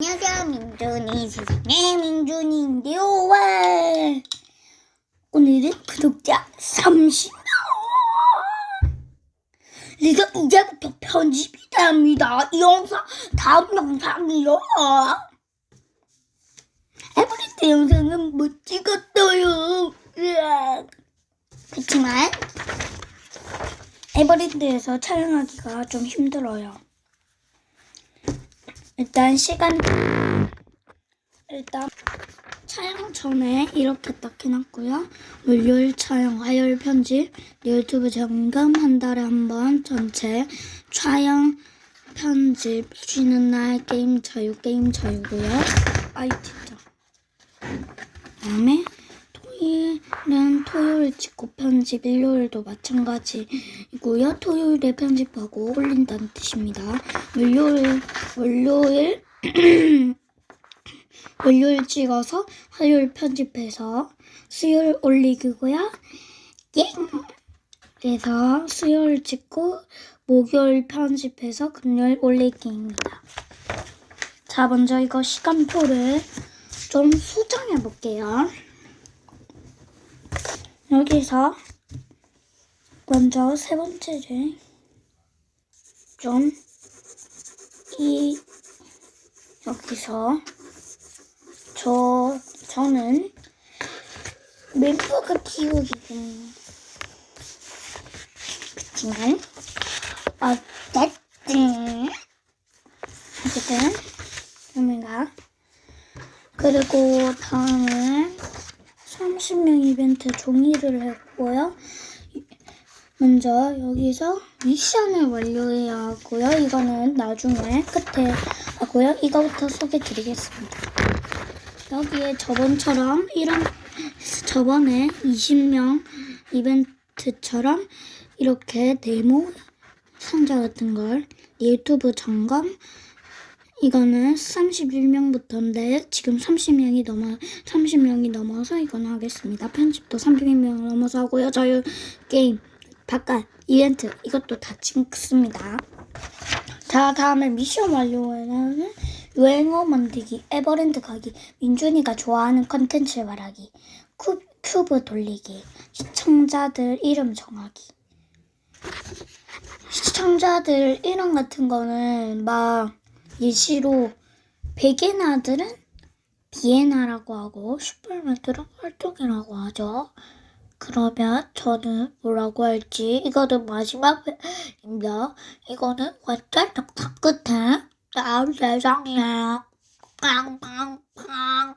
안녕하세요 민준이 세상의 민준인데요. 와. 오늘은 구독자 30명 내가 이제부터 편집이 됩니다. 이 영상 다음 영상이요. 에버리트 영상은 못 찍었어요. 그렇지만 에버랜드에서 촬영하기가 좀 힘들어요. 일단 시간 일단 촬영 전에 이렇게 딱 해놨고요. 월요일 촬영, 화요일 편집, 유튜브 점검 한 달에 한 번 전체 촬영 편집 쉬는 날 게임 자유 게임 자유고요. 아이 진짜. 다음에 토요일은 토요일 찍고 편집, 일요일도 마찬가지이고요. 토요일에 편집하고 올린다는 뜻입니다. 월요일, 월요일, 월요일 찍어서 화요일 편집해서 수요일 올리기고요. 예! 그래서 수요일 찍고 목요일 편집해서 금요일 올리기입니다. 자, 먼저 이거 시간표를 좀 수정해 볼게요. 여기서 먼저 세 번째를 좀 이 여기서 저 저는 멤버가 키우기 좀 그치만 어쨌든 어쨌든 그러니까 그리고 다음은 30명 이벤트 종이를 했고요. 먼저 여기서 미션을 완료해야 하고요. 이거는 나중에 끝에 하고요. 이거부터 소개 드리겠습니다. 여기에 저번처럼 이런 저번에 20명 이벤트처럼 이렇게 네모 상자 같은 걸 유튜브 점검 이거는 31명부터인데 지금 30명이 넘어 30명이 넘어서 이건 하겠습니다. 편집도 30명 넘어서 하고요. 자유 게임 바깥 이벤트 이것도 다 찍습니다. 자 다음에 미션 완료에는 유행어 만들기, 에버랜드 가기, 민준이가 좋아하는 컨텐츠 말하기, 큐, 큐브 돌리기, 시청자들 이름 정하기. 시청자들 이름 같은 거는 막 예시로 베개나들은 비에나라고 하고 슈퍼맨들은 활동이라고 하죠. 그러면 저는 뭐라고 할지 이거는 마지막입니다. 이거는 완전 덕탁 끝에 아 세상에 빵빵빵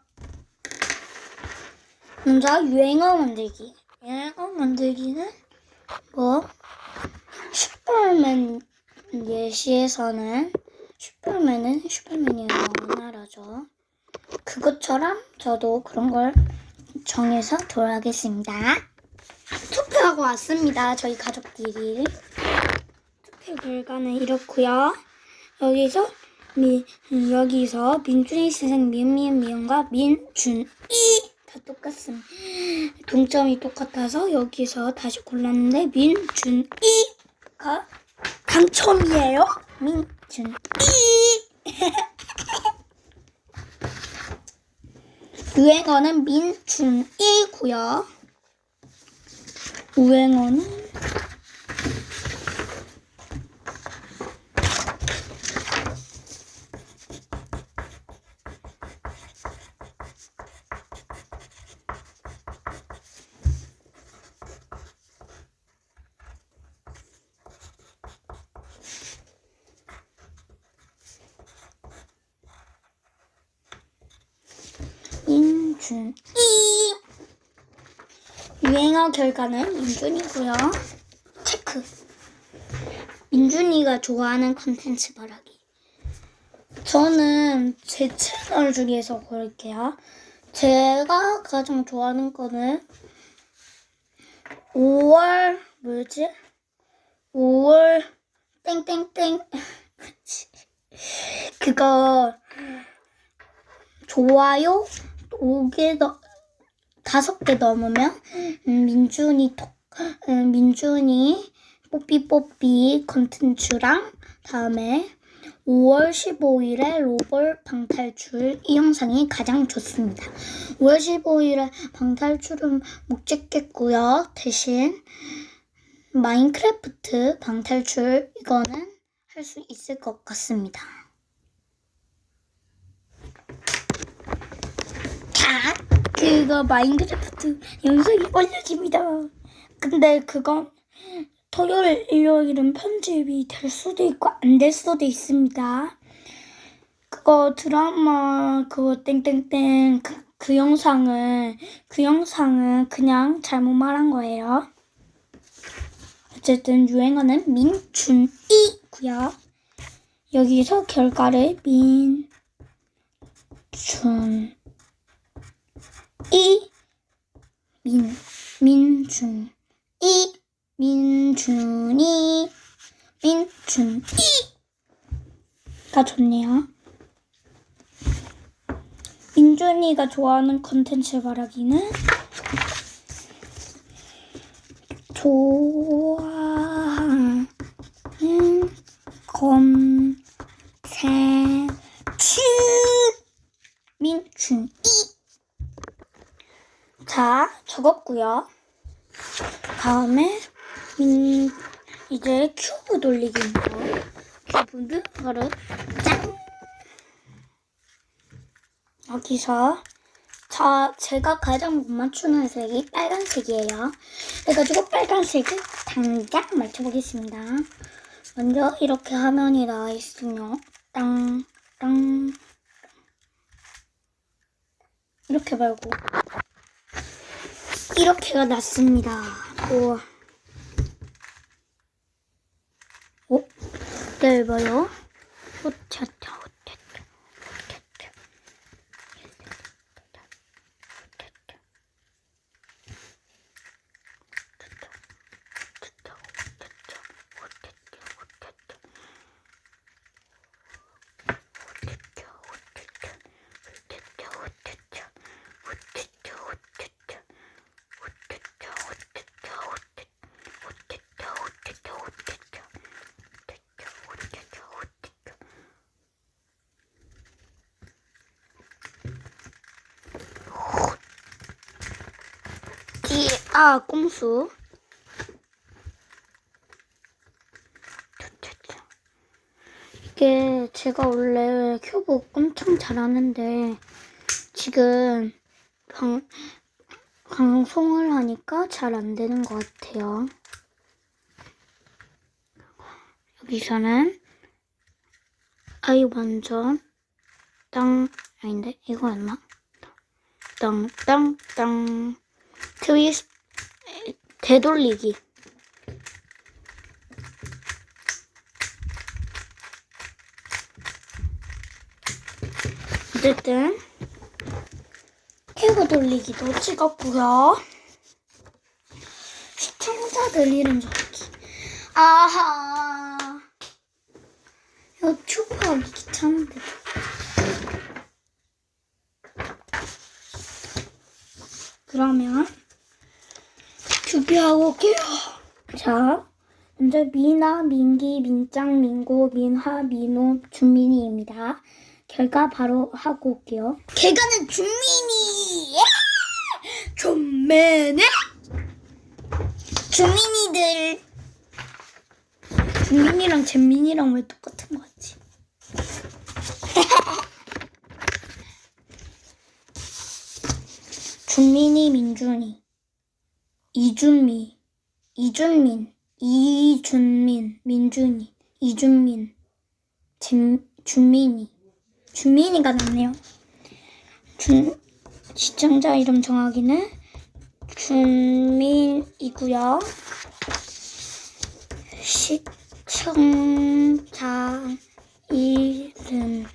먼저 유행어 만들기 유행어 만들기는 뭐 슈퍼맨 예시에서는 슈퍼맨은 슈퍼맨이 나라죠. 그것처럼 저도 그런 걸 정해서 돌아가겠습니다. 투표하고 왔습니다. 저희 가족끼리. 투표 결과는 이렇고요. 여기서 미, 여기서 민준이 선생 미음미음 미음과 민준이 다 똑같습니다. 동점이 똑같아서 여기서 다시 골랐는데 민준이가 당첨이에요. 민준이. 유행어는 민준이고요. 우행어는 민준이. 유행어 결과는 민준이고요. 체크. 민준이가 좋아하는 컨텐츠 말하기. 저는 제 채널 중에서 고를게요. 제가 가장 좋아하는 거는 5월 뭐지? 5월 땡땡땡 그거 좋아요 5개 더 다섯 개 넘으면 음, 민준이 톡 음, 민준이 뽀삐 뽀삐 컨텐츠랑 다음에 5월 15일에 로벌 방탈출 이 영상이 가장 좋습니다. 5월 15일에 방탈출은 못 찍겠고요. 대신 마인크래프트 방탈출 이거는 할 수 있을 것 같습니다. 자, 그거 마인크래프트 영상이 올려집니다. 근데 그건 토요일, 일요일은 편집이 될 수도 있고 안 될 수도 있습니다. 그거 드라마 그거 땡땡땡 그, 그 영상은 그 영상은 그냥 잘못 말한 거예요. 어쨌든 유행어는 민준이고요. 여기서 결과를 민준 이민 민준 이 민준이 민준 이가 좋네요. 민준이가 좋아하는 컨텐츠 말하기는 좋아하는 컨텐츠 민준이 자 적었고요. 다음에 민 이제 큐브 돌리기입니다. 큐브는 바로 짠 여 기서 자 제가 가장 못 맞추는 색이 빨간색이에요. 그래가지고 빨간색을 당장 맞춰보겠습니다. 먼저 이렇게 화면이 나와 있으며 땅땅 이렇게 말고 이렇게가 났습니다. 우와. 오, 넓어요. 호차차, 호차차, 호차차. 이, 아, 꼼수. 이게 제가 원래 큐브 엄청 잘하는데 지금 방, 방송을 하니까 잘 안 되는 것 같아요. 여기서는 아이 완전 땅 아닌데 이거였나? 땅땅땅 트위스 되돌리기. 어쨌든 큐브 돌리기도 찍었고요. 시청자들 이름 적기. 아하. 유튜브 하기 귀찮은데 그러면 올게요. 자, 먼저 미나, 민기, 민짱, 민고, 민화, 민호, 준민이입니다. 결과 바로 하고 올게요. 결과는 준민이! 예! 준민이! 준민이들. 준민이랑 잼민이랑 왜 똑같은 거 같지? 준민이, 민준이. 이준미, 이준민, 이준민, 민준이, 이준민, 진, 준민이, 준민이가 낫네요. 준, 시청자 이름 정하기는 준민이고요. 시청자 이름은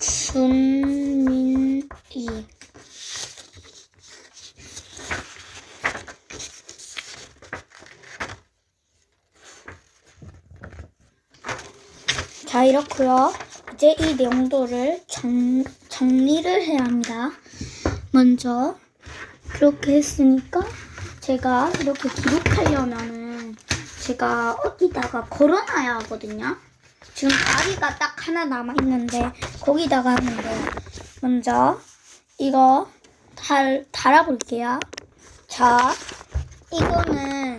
준민이. 자, 이렇고요. 이제 이 내용도를 정, 정리를 해야 합니다. 먼저 그렇게 했으니까 제가 이렇게 기록하려면은 제가 어디다가 걸어놔야 하거든요. 지금 다리가 딱 하나 남아있는데 거기다가 하는데 먼저 이거 달, 달아볼게요. 자, 이거는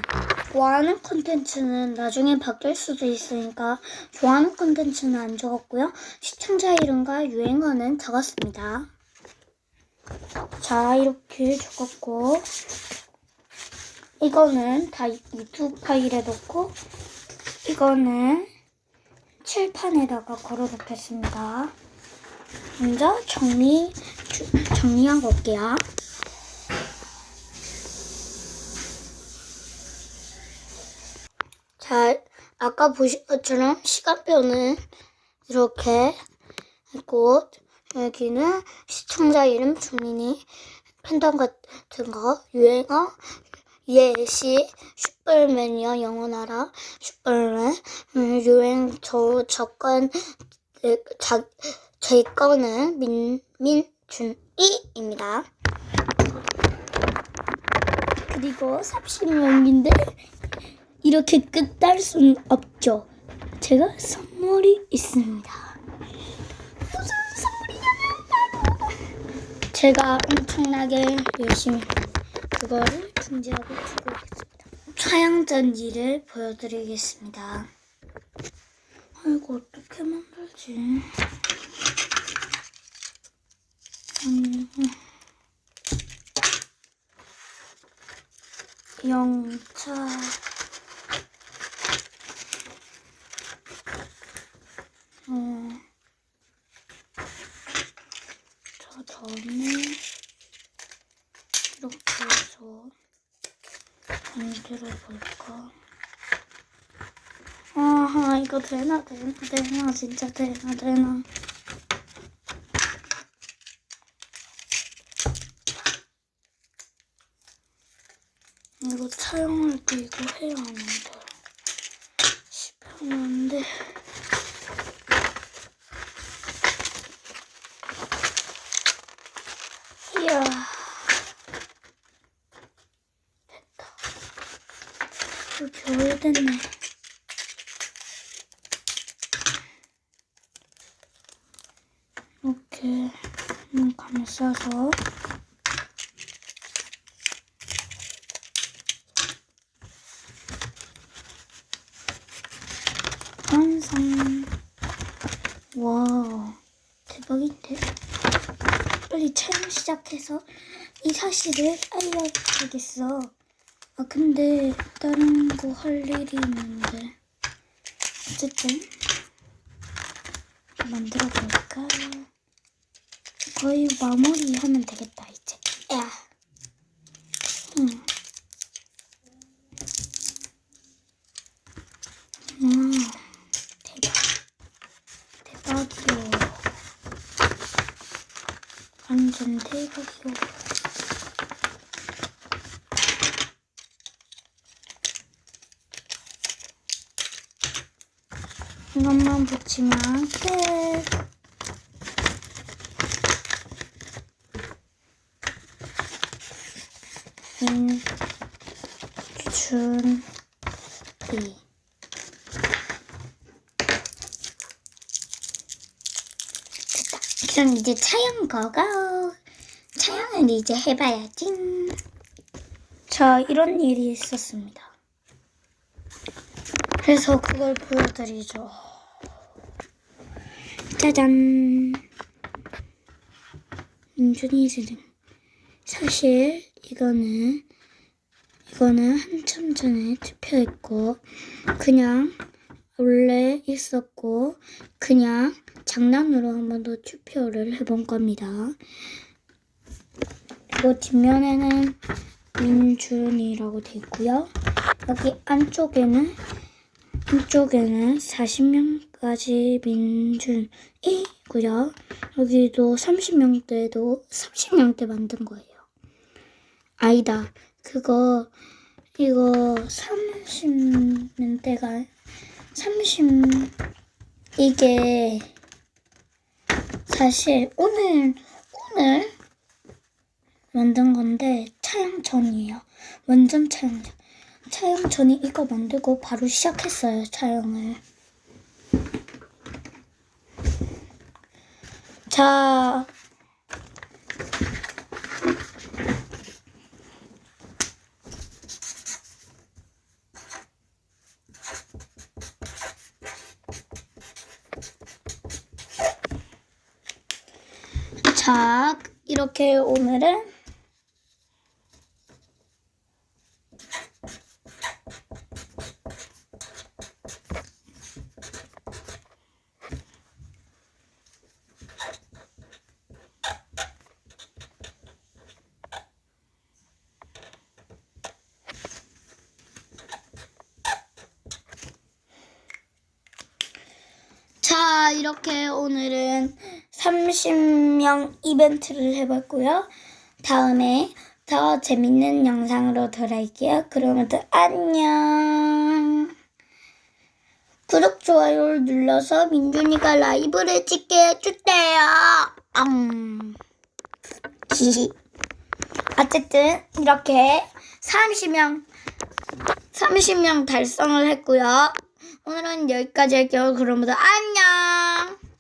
좋아하는 콘텐츠는 나중에 바뀔 수도 있으니까 좋아하는 콘텐츠는 안 적었고요. 시청자 이름과 유행어는 적었습니다. 자, 이렇게 적었고 이거는 다 유튜브 파일에 넣고 이거는 칠판에다가 걸어 놓겠습니다. 먼저 정리 주- 정리하고 올게요. 자, 아까 보신 것처럼 시간표는 이렇게 있고 여기는 시청자 이름 주민이 팬덤 같은 거 유행어 예시 슈퍼맨이요 영원하라 슈퍼맨 음, 유행 저 저건 제, 자, 제 거는 민 민준이입니다. 그리고 30명인데 이렇게 끝날 수는 없죠. 제가 선물이 있습니다. 무슨 선물이냐면 제가 엄청나게 열심히 그거를 중지하고 두고 있습니다. 촬영 전지를 보여드리겠습니다. 아이고 어떻게 만들지? 음, 영차 어, 저 전에 이렇게 해서 만들어 볼까? 아하 이거 되나 되나 되나 진짜 되나 되나. 이거 촬영할 때 이거 해야 하는데. 싶으면 안 돼 이야 됐다 이거 겨울 됐네. 이렇게 눈 감싸서. 완성. 와 대박인데? 빨리 촬영 시작해서 이 사실을 알려야겠어 아 근데 다른 거 할 일이 있는데. 어쨌든 만들어 볼까? 거의 마무리하면 되겠다 이제. 야. 음. 음, 대박. 대박이요. 완전 대박이요 붙이면 끝 인준이 됐다. 그럼 이제 촬영 거고 촬영을 이제 해봐야지. 자 이런 일이 있었습니다. 그래서 그걸 보여드리죠. 짜잔. 민준이 이름. 사실 이거는 이거는 한참 전에 투표했고 그냥 원래 있었고 그냥 장난으로 한번더 투표를 해본 겁니다. 그리고 뒷면에는 민준이라고 돼 있고요. 여기 안쪽에는 안쪽에는 40명 까지 민준이고요. 여기도 30명대도 30명대 만든 거예요. 아니다. 그거 이거 30명대가 30 이게 사실 오늘 오늘 만든 건데 촬영 전이에요. 완전 촬영 전. 촬영 전에 이거 만들고 바로 시작했어요, 촬영을. 자, 자, 이렇게 오늘은 자, 이렇게 오늘은 30명 이벤트를 해봤고요. 다음에 더 재밌는 영상으로 돌아올게요. 그러면 안녕. 구독, 좋아요를 눌러서 민준이가 라이브를 찍게 해주세요. 음. 어쨌든 이렇게 30명 30명 달성을 했고요. 오늘은 여기까지 할게요. 그럼 모두 안녕.